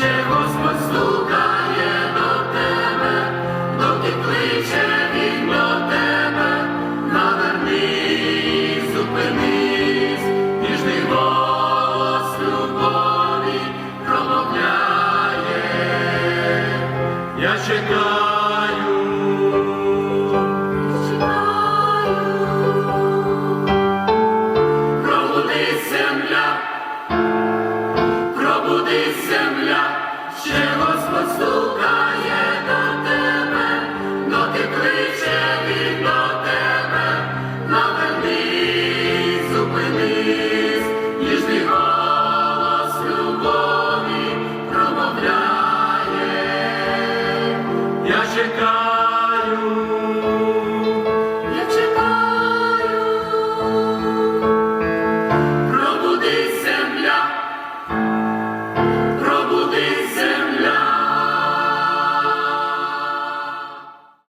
ще Господь стукає до тебе, доки кличе до тебе, наверни, зупинись, ніжний голос любові промовляє, я чекаю.